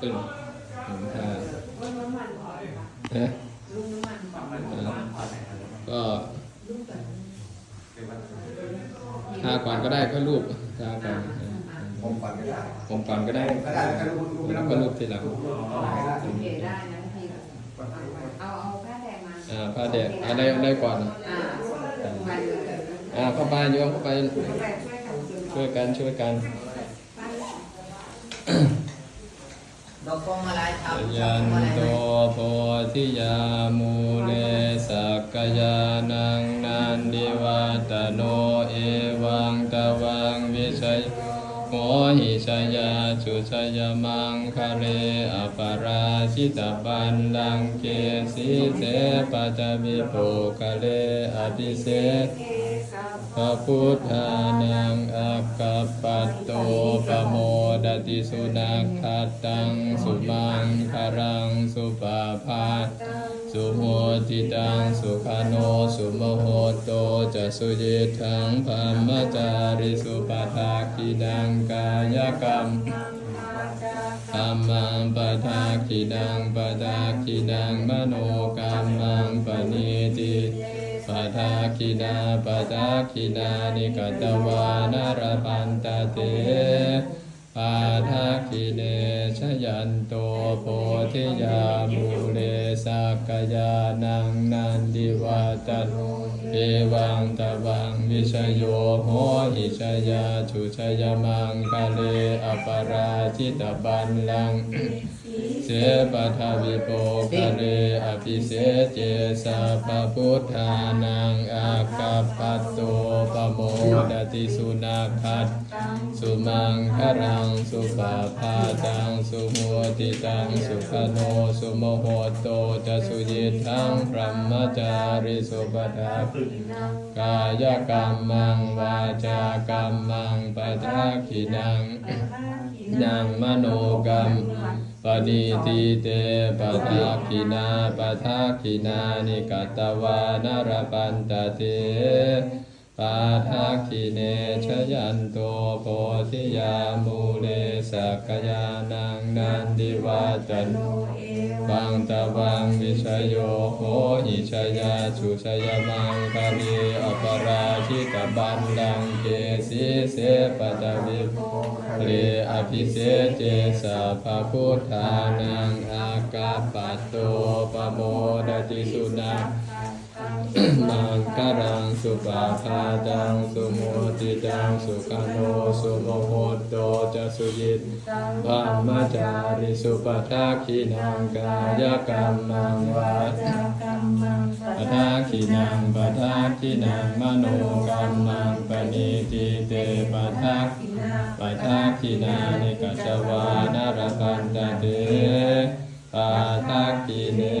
ขึ้นหนึ่งท่านะก็ทาก่อนก็ได้ก็รูปทาก่อนผมก่อนก็ได้ผมก่อนก็ได้ก็ได้แล้วก็รูปรูปแล้วน้ำก็มันรูปทีหลังสังเกตได้นะบางทีเอาเอาผ้าแดงมาอ่าผ้าแดงอ่าได้ได้ก่อนอ่าไปเลยอ่าเข้าไปโยมเข้าไปช่วยกันช่วยกันช่ว ยกันช่วยกันดอกพวงมาลัยทำยันพวงมาลัยโตไหมโพธิยามูเลสักกยานังนันดิวัตโนเอวังตะวังวิชัยโมหิชยาจุชยมังคะเรอปาราชิตปันลังเกสีเสปัจจวิโภคะเลอภิเศษพระพุทธานังอักขปัตโตปะโมด ติสุนัขขัตตังสุมังคารังสุปาพาสุโหติตังสุขโนสุโมโหโตจะสุเยทังพรหมจาริสุปทาคิดังกายกรรมธรรมังปะทาคิดังปะทาคิดังมโนกรรมังปณิติปะทาคิดาปะทาคิดานิกตวานารพันตเต ปาทาคิเนชยันโตโพธิยามูเลสักยานังนันดิวัตันเอวังตะวังวิชโยโหหิชยาชุชยมังคะเลอปราชิตบันลังเสปทาวิโปคะเรอภิเศษเจสัพพุทธานังอากัปปโต โมดติสุนาคัตสุมังคารังสุปาพาตังสุโหติตังสุขโนสุโมโหโตจะสุยิทังพรหมจาริสุปทากายกรรมังวาจากรรมังปะทาขินังยังมโนกรรมปณิติเตปะทาคินาปะทาคินานิกัตวานารปันตเต ทาคิเนชยันโตโพธิยามูเลสักยานังนันดิวาจันบังตะวังวิชยโยโหหิชยาชุชยมังคารีอปราชิตบันดังเกสีเสปัตวิภเรอภิเศเจสัพพพุทธานังอากาปัตโตปโมดติสุนัข มังคารังสุปาพาตังสุโมติตังสุขโนสุโมโหโตจะสุยิตปัมมจาริสุปทาคินังกายกรรมังวัดปทาคินังปทาคินังมโนกรรมังปณิติเตปทาปทาคินานิกัจจวานารพันตเตปทาคิเน